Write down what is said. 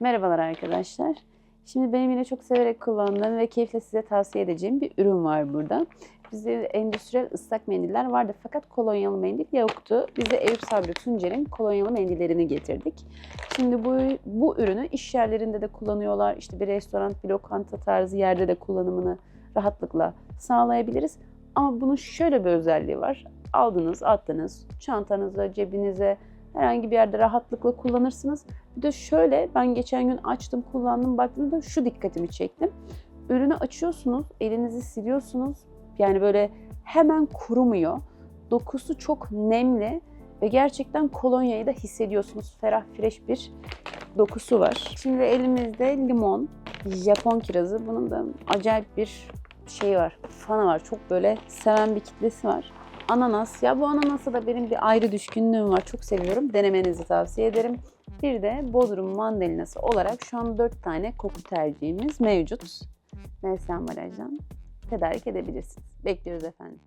Merhabalar arkadaşlar. Şimdi benim yine çok severek kullandığım ve keyifle size tavsiye edeceğim bir ürün var burada. Bizde endüstriyel ıslak mendiller vardı fakat kolonyalı mendil yoktu. Biz de Eyüp Sabri Tuncer'in kolonyalı mendillerini getirdik. Şimdi bu, bu ürünü iş yerlerinde de kullanıyorlar. İşte bir restoran, bir lokanta tarzı yerde de kullanımını rahatlıkla sağlayabiliriz. Ama bunun şöyle bir özelliği var. Aldınız, attınız, çantanıza, cebinize, herhangi bir yerde rahatlıkla kullanırsınız. Bir de şöyle ben geçen gün açtım, kullandım, baktığımda şu dikkatimi çekti. Ürünü açıyorsunuz, elinizi siliyorsunuz. Yani böyle hemen kurumuyor. Dokusu çok nemli ve gerçekten kolonyayı da hissediyorsunuz. Ferah, fresh bir dokusu var. Şimdi elimizde limon, Japon kirazı. Bunun da acayip bir şey var, fanı var. Çok böyle seven bir kitlesi var. Ananas. Ya bu ananasa da benim bir ayrı düşkünlüğüm var. Çok seviyorum. Denemenizi tavsiye ederim. Bir de Bodrum mandalinası olarak şu an 4 tane koku tercihimiz mevcut. Mevsim Baraj'dan tedarik edebilirsiniz. Bekliyoruz efendim.